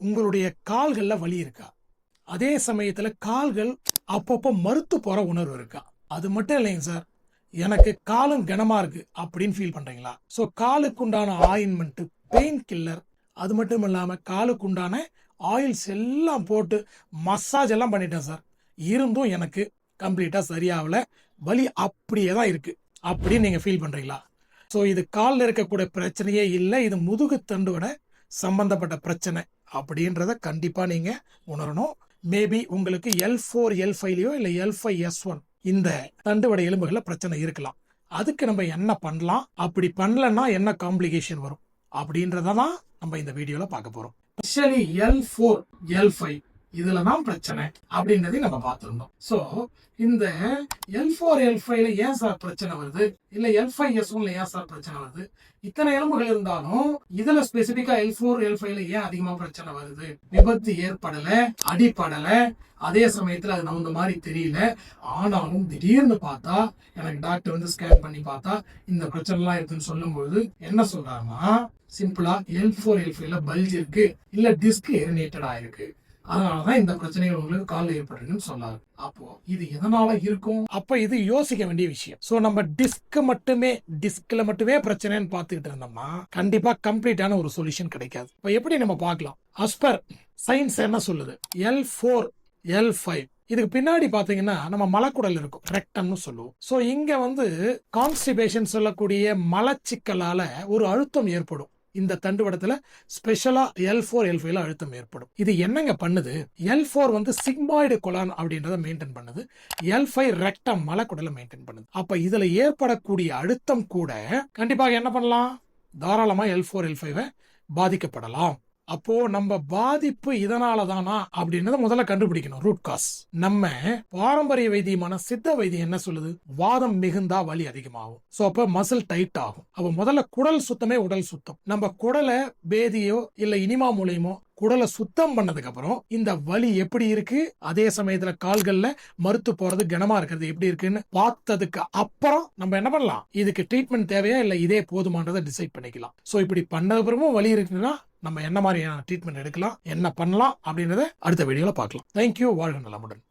உங்களுடைய கால்களில் வலி இருக்கா? அதே சமயத்தில் கால்கள் அப்பப்போ மறுத்து போகிற உணர்வு இருக்கா? அது மட்டும் இல்லைங்க சார். எனக்கு காலும் கனமாக இருக்கு அப்படின்னு ஃபீல் பண்ணுறீங்களா ஸோ காலுக்கு உண்டான ஆயின்மெண்ட்டு பெயின் கில்லர் அது மட்டும் இல்லாமல் காலுக்கு உண்டான ஆயில்ஸ் எல்லாம் போட்டு மசாஜ் எல்லாம் பண்ணிட்டேன் சார். இருந்தும் எனக்கு கம்ப்ளீட்டாக சரியாகல. வலி அப்படியே தான் இருக்குது அப்படின்னு நீங்கள் ஃபீல் பண்ணுறீங்களா ஸோ இது காலில் இருக்கக்கூடிய பிரச்சனையே இல்லை. இது முதுகு தண்டோட சம்பந்தப்பட்ட பிரச்சனை. அப்படின்றத கண்டிப்பாக நீங்கள் உணரணும். மேபி உங்களுக்கு எல் ஃபோர் எல் ஃபைவ்லையோ இல்லை எல் ஃபைவ் எஸ் ஒன் இந்த தண்டுவடை எலும்புகளில் பிரச்சனை இருக்கலாம். அதுக்கு நம்ம என்ன பண்ணலாம்? அப்படி பண்ணலன்னா என்ன காம்ப்ளிகேஷன் வரும்? அப்படின்றத தான் நம்ம இந்த வீடியோவில் பார்க்க போகிறோம் specially L four L five இதுல தான் பிரச்சனை அப்படின்றதையும் நம்ம பார்த்துருந்தோம். ஸோ இந்த எல் ஃபோர் எல் ஃபைவ்ல ஏன் சார் பிரச்சனை வருது? இல்லை எல் ஃபைவ் எஸ் ஒன்ல ஏன் சார் பிரச்சனை வருது? இத்தனை எலும்புகள் இருந்தாலும் இதுல ஸ்பெசிபிக்கா எல் ஃபோர் எல் ஃபைவ்ல ஏன் அதிகமா பிரச்சனை வருது? விபத்து ஏற்படல அடிப்படல அதே சமயத்தில் அது நம்ம மாதிரி தெரியல. ஆனாலும் திடீர்னு பார்த்தா எனக்கு டாக்டர் வந்து ஸ்கேன் பண்ணி பார்த்தா இந்த பிரச்சனைலாம் இருக்குன்னு சொல்லும்போது என்ன சொல்றாருன்னா சிம்பிளா எல் ஃபோர் எல் ஃபைவ்ல பல்ஜ் இருக்கு இல்ல டிஸ்க் எரினேட்டட் ஆயிருக்கு அதனாலதான் இந்த பிரச்சனைகள் உங்களுக்கு காலில் ஏற்பட்டிருக்குன்னு சொல்லாரு அப்போ இது எதனால இருக்கும்? அப்ப இது யோசிக்க வேண்டிய விஷயம். சோ நம்ம டிஸ்க் மட்டுமே டிஸ்க்ல மட்டுமே பிரச்சனைன்னு பார்த்துக்கிட்டு இருந்தோம்னா கண்டிப்பா கம்ப்ளீட்டான ஒரு சொல்யூஷன் கிடைக்காது. இப்ப எப்படி நம்ம பார்க்கலாம்? அஸ்பர் சயின்ஸ் என்ன சொல்லுது? எல் ஃபோர் எல் ஃபைவ் இதுக்கு பின்னாடி பாத்தீங்கன்னா நம்ம மலக்குடல் இருக்கும். ரெக்டம்னு சொல்லுவோம். சோ இங்க வந்து கான்ஸ்டிபேஷன் சொல்லக்கூடிய மலச்சிக்கலால ஒரு அழுத்தம் ஏற்படும். இந்த தண்டுவடத்துல ஸ்பெஷலா எல் ஃபோர் எல் ஃபைவ்ல அழுத்தம் ஏற்படும். இது என்னங்க பண்ணுது? எல் ஃபோர் வந்து சிக்மாய்டு கொலான் அப்படின்றத மெயின்டைன் பண்ணுது. எல் ஃபைவ் ரெக்டம் மலக்குடலை மெயின்டைன் பண்ணுது. அப்ப இதுல ஏற்படக்கூடிய அழுத்தம் கூட கண்டிப்பாக என்ன பண்ணலாம்? தாராளமா எல் ஃபோர் எல் ஃபைவ் பாதிக்கப்படலாம். அப்போ நம்ம பாதிப்பு இதனால தானா அப்படின்றத முதல்ல கண்டுபிடிக்கணும் ரூட் காஸ் நம்ம பாரம்பரிய வைத்தியமான சித்த வைத்தியம் என்ன சொல்லுது? வாதம் மிகுந்தா வலி அதிகமாகும். சோ அப்ப மசில் டைட் ஆகும். அப்ப முதல்ல குடல் சுத்தமே உடல் சுத்தம். நம்ம குடலை பேதியோ இல்ல இனிமா மூலியமோ குடலை சுத்தம் பண்ணதுக்கு அப்புறம் இந்த வலி எப்படி இருக்கு? அதே சமயத்துல கால்கள்ல மறுத்து போறது கனமா இருக்கிறது எப்படி இருக்குன்னு பார்த்ததுக்கு அப்புறம் நம்ம என்ன பண்ணலாம்? இதுக்கு ட்ரீட்மெண்ட் தேவையா இல்ல இதே போதுமானதை டிசைட் பண்ணிக்கலாம். சோ இப்படி பண்ணதுக்கப்புறமும் வலி இருக்குன்னா நம்ம என்ன மாதிரியான ட்ரீட்மெண்ட் எடுக்கலாம்? என்ன பண்ணலாம்? அப்படின்றத அடுத்த வீடியோல பார்க்கலாம். தேங்க்யூ வாழ்க நலமுடன்.